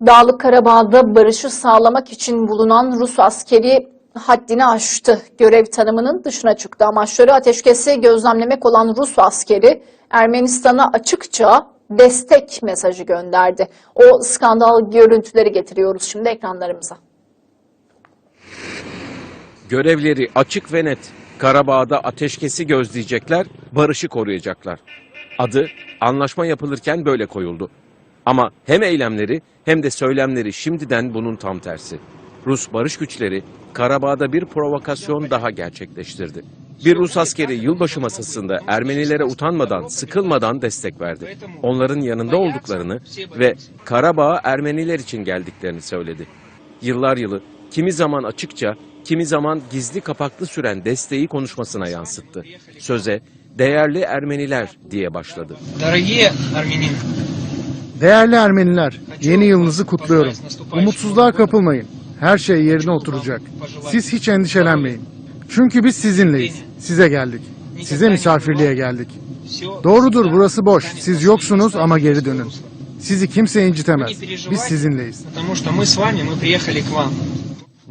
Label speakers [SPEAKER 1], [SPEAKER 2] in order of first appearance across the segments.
[SPEAKER 1] Dağlık Karabağ'da barışı sağlamak için bulunan Rus askeri haddini aştı. Görev tanımının dışına çıktı. Amaçları ateşkesi gözlemlemek olan Rus askeri Ermenistan'a açıkça destek mesajı gönderdi. O skandal görüntüleri getiriyoruz şimdi ekranlarımıza.
[SPEAKER 2] Görevleri açık ve net. Karabağ'da ateşkesi gözleyecekler, barışı koruyacaklar. Adı anlaşma yapılırken böyle koyuldu. Ama hem eylemleri hem de söylemleri şimdiden bunun tam tersi. Rus barış güçleri Karabağ'da bir provokasyon daha gerçekleştirdi. Bir Rus askeri yılbaşı masasında Ermenilere utanmadan, sıkılmadan destek verdi. Onların yanında olduklarını ve Karabağ'a Ermeniler için geldiklerini söyledi. Yıllar yılı kimi zaman açıkça, kimi zaman gizli kapaklı süren desteği konuşmasına yansıttı. Söze değerli Ermeniler diye başladı.
[SPEAKER 3] Дорогие армянины,
[SPEAKER 4] Değerli Ermeniler, yeni yılınızı kutluyorum. Umutsuzluğa kapılmayın. Her şey yerine oturacak. Siz hiç endişelenmeyin. Çünkü biz sizinleyiz. Size geldik. Size misafirliğe geldik.
[SPEAKER 3] все
[SPEAKER 4] Doğrudur burası boş. Siz yoksunuz ama geri dönün. Sizi kimse incitemez. Biz sizinleyiz.
[SPEAKER 3] потому что мы с вами, мы приехали к вам.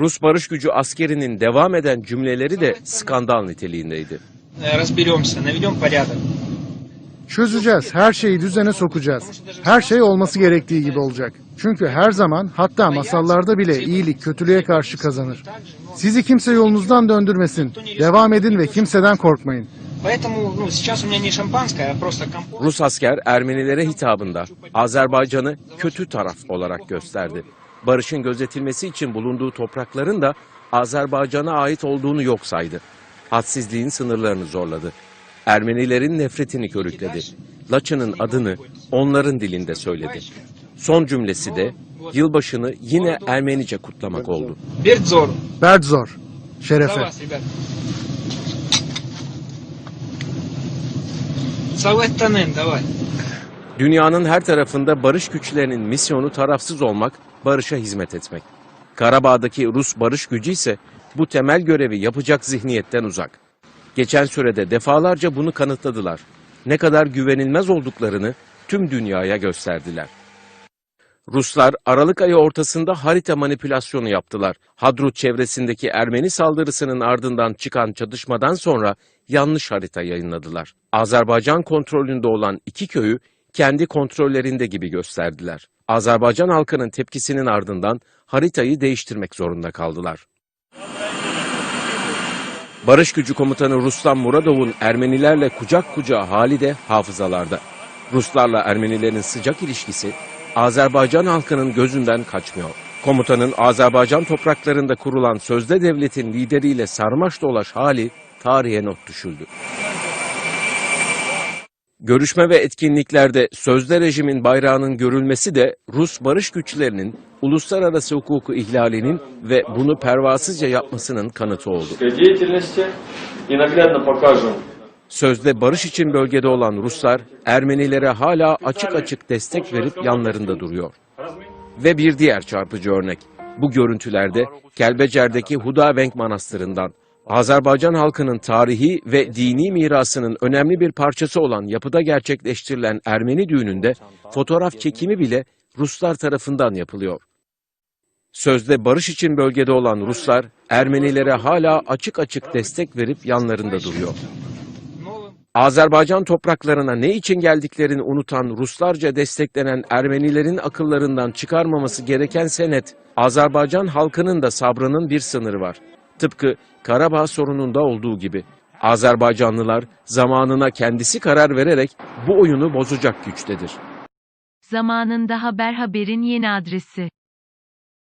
[SPEAKER 2] Rus barış gücü askerinin devam eden cümleleri de skandal niteliğindeydi.
[SPEAKER 3] Э, Разберемся, наведем порядок.
[SPEAKER 4] Çözeceğiz, her şeyi düzene sokacağız. Her şey olması gerektiği gibi olacak. Çünkü her zaman hatta masallarda bile iyilik kötülüğe karşı kazanır. Sizi kimse yolunuzdan döndürmesin. Devam edin ve kimseden korkmayın.
[SPEAKER 2] Rus asker Ermenilere hitabında Azerbaycan'ı kötü taraf olarak gösterdi. Barışın gözetilmesi için bulunduğu toprakların da Azerbaycan'a ait olduğunu yok saydı. Hadsizliğin sınırlarını zorladı. Ermenilerin nefretini körükledi. Laçın'ın adını onların dilinde söyledi. Son cümlesi de yılbaşını yine Ermenice kutlamak oldu.
[SPEAKER 4] Berdzor.
[SPEAKER 3] Berdzor.
[SPEAKER 4] Şerefe.
[SPEAKER 2] Dünyanın her tarafında barış güçlerinin misyonu tarafsız olmak, barışa hizmet etmek. Karabağ'daki Rus barış gücü ise bu temel görevi yapacak zihniyetten uzak. Geçen sürede defalarca bunu kanıtladılar. Ne kadar güvenilmez olduklarını tüm dünyaya gösterdiler. Ruslar Aralık ayı ortasında harita manipülasyonu yaptılar. Hadrut çevresindeki Ermeni saldırısının ardından çıkan çatışmadan sonra yanlış harita yayınladılar. Azerbaycan kontrolünde olan iki köyü kendi kontrollerinde gibi gösterdiler. Azerbaycan halkının tepkisinin ardından haritayı değiştirmek zorunda kaldılar. Barış Gücü Komutanı Ruslan Muradov'un Ermenilerle kucak kucağa hali de hafızalarda. Ruslarla Ermenilerin sıcak ilişkisi Azerbaycan halkının gözünden kaçmıyor. Komutanın Azerbaycan topraklarında kurulan sözde devletin lideriyle sarmaş dolaş hali tarihe not düşüldü. Görüşme ve etkinliklerde sözde rejimin bayrağının görülmesi de Rus barış güçlerinin uluslararası hukuku ihlalinin ve bunu pervasızca yapmasının kanıtı oldu. Sözde barış için bölgede olan Ruslar Ermenilere hala açık açık destek verip yanlarında duruyor. Ve bir diğer çarpıcı örnek. Bu görüntülerde Kelbecer'deki Huda Hudavenk Manastırı'ndan Azerbaycan halkının tarihi ve dini mirasının önemli bir parçası olan yapıda gerçekleştirilen Ermeni düğününde fotoğraf çekimi bile Ruslar tarafından yapılıyor. Sözde barış için bölgede olan Ruslar Ermenilere hala açık açık destek verip yanlarında duruyor. Azerbaycan topraklarına ne için geldiklerini unutan Ruslarca desteklenen Ermenilerin akıllarından çıkarmaması gereken senet, Azerbaycan halkının da sabrının bir sınırı var. Tıpkı Karabağ sorununda olduğu gibi. Azerbaycanlılar zamanına kendisi karar vererek bu oyunu bozacak güçtedir.
[SPEAKER 5] Zamanında Haber Haber'in yeni adresi